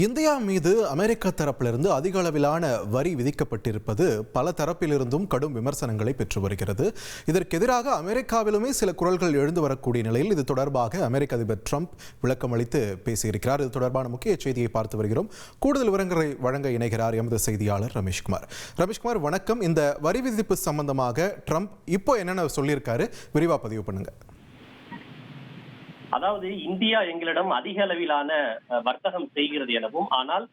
India மீது அமெரிக்க தரப்பிலிருந்து அதிக அளவிலான வரி விதிக்கப்பட்டிருப்பது பல தரப்பிலிருந்தும் கடும் விமர்சனங்களை பெற்று வருகிறது. இதற்கு எதிராக அமெரிக்காவிலுமே சில குரல்கள் எழுந்து வரக்கூடிய நிலையில் இது தொடர்பாக அமெரிக்க அதிபர் ட்ரம்ப் விளக்கமளித்து பேசியிருக்கிறார். இது தொடர்பான முக்கிய செய்தியை பார்த்து வருகிறோம். கூடுதல் விவரங்களை வழங்க இணைகிறார் எமது செய்தியாளர் ரமேஷ்குமார் ரமேஷ்குமார் வணக்கம். இந்த வரி விதிப்பு சம்பந்தமாக ட்ரம்ப் இப்போ என்னென்ன சொல்லியிருக்காரு? விரிவாக பதிவு பண்ணுங்கள் அதாவது இந்தியா எங்களிடம் அதிக அளவிலான வர்த்தகம் செய்கிறது எனவும் ஆனால்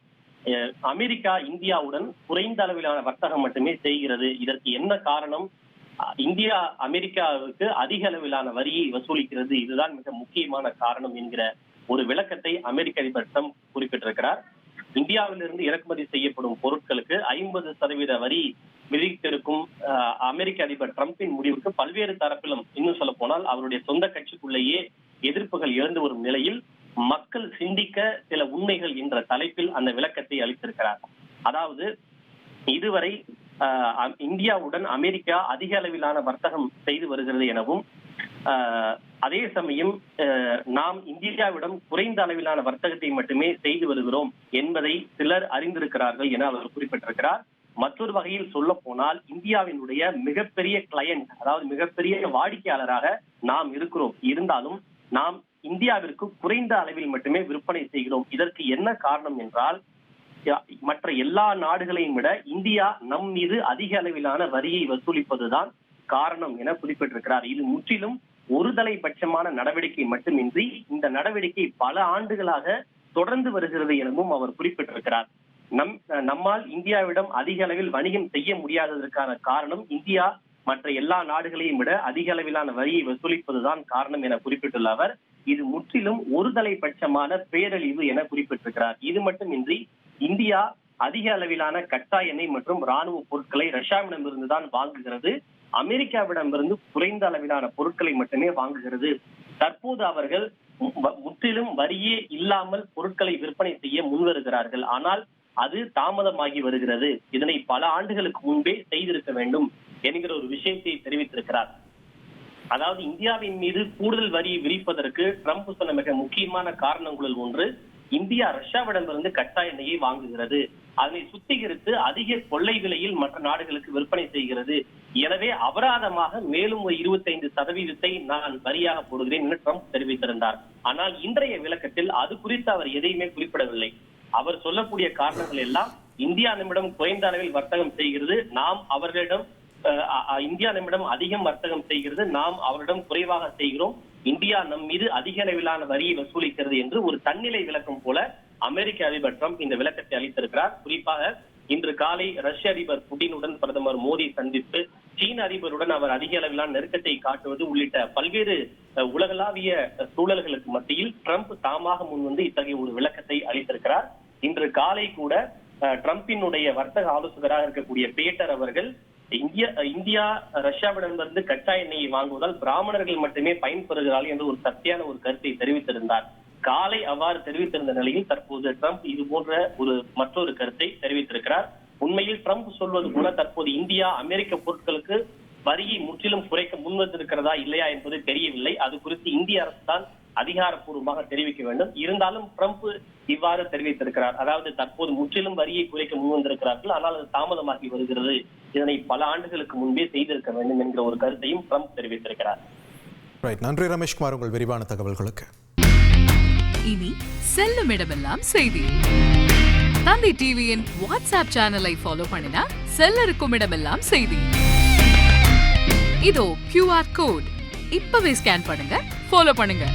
அமெரிக்கா இந்தியாவுடன் குறைந்த அளவிலான வர்த்தகம் மட்டுமே செய்கிறது. இதற்கு என்ன காரணம்? இந்தியா அமெரிக்காவுக்கு அதிக அளவிலான வரியை வசூலிக்கிறது. இதுதான் மிக முக்கியமான காரணம் என்கிற ஒரு விளக்கத்தை அமெரிக்க அதிபர் ட்ரம்ப் குறிப்பிட்டிருக்கிறார். இந்தியாவிலிருந்து இறக்குமதி செய்யப்படும் பொருட்களுக்கு ஐம்பது சதவீத வரி விதித்திருக்கும் அமெரிக்க அதிபர் ட்ரம்பின் முடிவுக்கு பல்வேறு தரப்பிலும் இன்னும் சொல்ல போனால் அவருடைய சொந்த கட்சிக்குள்ளேயே எதிர்ப்புகள் எழுந்து வரும் நிலையில் மக்கள் சிந்திக்க சில உண்மைகள் என்ற தலைப்பில் அந்த விளக்கத்தை அளித்திருக்கிறார். அதாவது இதுவரை ஆஹ், இந்தியாவுடன் அமெரிக்கா அதிக அளவிலான வர்த்தகம் செய்து வருகிறது எனவும் ஆஹ், அதே சமயம் நாம் இந்தியாவிடம் குறைந்த அளவிலான வர்த்தகத்தை மட்டுமே செய்து வருகிறோம் என்பதை சிலர் அறிந்திருக்கிறார்கள் என அவர் குறிப்பிட்டிருக்கிறார். மற்றொரு வகையில் சொல்ல போனால் இந்தியாவினுடைய மிகப்பெரிய கிளையண்ட் அதாவது மிகப்பெரிய வாடிக்கையாளராக நாம் இருக்கிறோம். இருந்தாலும் நாம் இந்தியாவிற்கு குறைந்த அளவில் மட்டுமே விற்பனை செய்கிறோம். இதற்கு என்ன காரணம் என்றால் மற்ற எல்லா நாடுகளையும் விட இந்தியா நம் மீது அதிக அளவிலான வரியை வசூலிப்பதுதான் காரணம் என குறிப்பிட்டிருக்கிறார். இது முற்றிலும் ஒருதலை பட்சமான நடவடிக்கை மட்டுமின்றி இந்த நடவடிக்கை பல ஆண்டுகளாக தொடர்ந்து வருகிறது எனவும் அவர் குறிப்பிட்டிருக்கிறார். நம் நம்மால் இந்தியாவிடம் அதிக அளவில் வணிகம் செய்ய முடியாததற்கான காரணம் இந்தியா மற்ற எல்லா நாடுகளையும் விட அதிக அளவிலான வரியை வசூலிப்பதுதான் காரணம் என குறிப்பிட்டுள்ள அவர் இது முற்றிலும் ஒருதலை பட்சமான பேரழிவு என குறிப்பிட்டிருக்கிறார். இது மட்டுமின்றி இந்தியா அதிக அளவிலான கச்சா எண்ணெய் மற்றும் ராணுவ பொருட்களை ரஷ்யாவிடமிருந்து தான் வாங்குகிறது. அமெரிக்காவிடமிருந்து குறைந்த அளவிலான பொருட்களை மட்டுமே வாங்குகிறது. தற்போது அவர்கள் முற்றிலும் வரியே இல்லாமல் பொருட்களை விற்பனை செய்ய முன்வருகிறார்கள். ஆனால் அது தாமதமாகி வருகிறது. இதனை பல ஆண்டுகளுக்கு முன்பே செய்திருக்க வேண்டும். என்கிற ஒரு விஷயத்தை தெரிவித்திருக்கிறார். அதாவது இந்தியாவின் மீது கூடுதல் வரி விரிப்பதற்கு ட்ரம்ப் சொன்ன மிக முக்கியமான காரணங்களில் ஒன்று இந்தியா ரஷ்யாவிடமிருந்து கச்சா எண்ணெயை வாங்குகிறது. அதனை சுத்திகரித்து அதிக கொள்ளை விலையில் மற்ற நாடுகளுக்கு விற்பனை செய்கிறது. எனவே அபராதமாக மேலும் ஒரு இருபத்தைந்து சதவீதத்தை நான் வரியாக போடுகிறேன் என்று ட்ரம்ப் தெரிவித்திருந்தார். ஆனால் இன்றைய விளக்கத்தில் அது குறித்து அவர் எதையுமே குறிப்பிடவில்லை. அவர் சொல்லக்கூடிய காரணங்கள் எல்லாம் இந்தியா நம்மிடம் குறைந்த அளவில் வர்த்தகம் செய்கிறது. நாம் அவர்களிடம் இந்தியா நம்மிடம் அதிகம் வர்த்தகம் செய்கிறது. நாம் அவரிடம் குறைவாக செய்கிறோம். இந்தியா நம் மீது அதிக அளவிலான வரியை வசூலிக்கிறது என்று ஒரு தன்னிலை விளக்கம் போல அமெரிக்க அதிபர் ட்ரம்ப் இந்த விளக்கத்தை அளித்திருக்கிறார். குறிப்பாக இன்று காலை ரஷ்ய அதிபர் புடினுடன் பிரதமர் மோடி சந்தித்து சீன அதிபருடன் அவர் அதிக அளவிலான நெருக்கத்தை காட்டுவது உள்ளிட்ட பல்வேறு உலகளாவிய சூழல்களுக்கு மத்தியில் ட்ரம்ப் தாமாக முன்வந்து இத்தகைய ஒரு விளக்கத்தை அளித்திருக்கிறார். இன்று காலை கூட அஹ், ட்ரம்பினுடைய வர்த்தக ஆலோசகராக இருக்கக்கூடிய பேட்டர் அவர்கள் இந்தியா இந்தியா ரஷ்யாவிடமிருந்து கச்சா எண்ணெயை வாங்குவதால் பிராமணர்கள் மட்டுமே பயன்பெறுகிறார்கள் என்று ஒரு சத்தியான ஒரு கருத்தை தெரிவித்திருந்தார். காலை அவ்வாறு தெரிவித்திருந்த நிலையில் தற்போது ட்ரம்ப் இது போன்ற ஒரு மற்றொரு கருத்தை தெரிவித்திருக்கிறார். உண்மையில் ட்ரம்ப் சொல்வது போல தற்போது இந்தியா அமெரிக்க பொருட்களுக்கு வரியை முற்றிலும் குறைக்க முன்வந்திருக்கிறதா இல்லையா என்பது தெரியவில்லை. அது குறித்து இந்திய அரசு தான் அதிகாரப்பூர்வமாக தெரிவிக்க வேண்டும். இருந்தாலும் ட்ரம்ப் இவ்வாறு தெரிவித்திருக்கிறார். அதாவது தற்போது முற்றிலும் வரியை குறைக்க முன்வந்திருக்கிறார்கள். ஆனால் அது தாமதமாகி வருகிறது. இதனை பல ஆண்டுகளுக்கு முன்பே செய்திருக்க வேண்டும் என்கிற ஒரு கருத்தையும் ட்ரம்ப் தெரிவித்திருக்கிறார். ரைட் நன்றி ரமேஷ்குமார் உங்கள் விரிவான தகவல்களுக்கு. இனி செல்லும் இடமெல்லாம் செய்தி. தந்தை டிவியின் வாட்ஸ்அப் சேனலை ஃபாலோ பண்ணினா செல்ல இருக்கும் இடமெல்லாம் செய்தி. இதோ கியூஆர் கோட் இப்பவே ஸ்கேன் பண்ணுங்க ஃபாலோ பண்ணுங்க.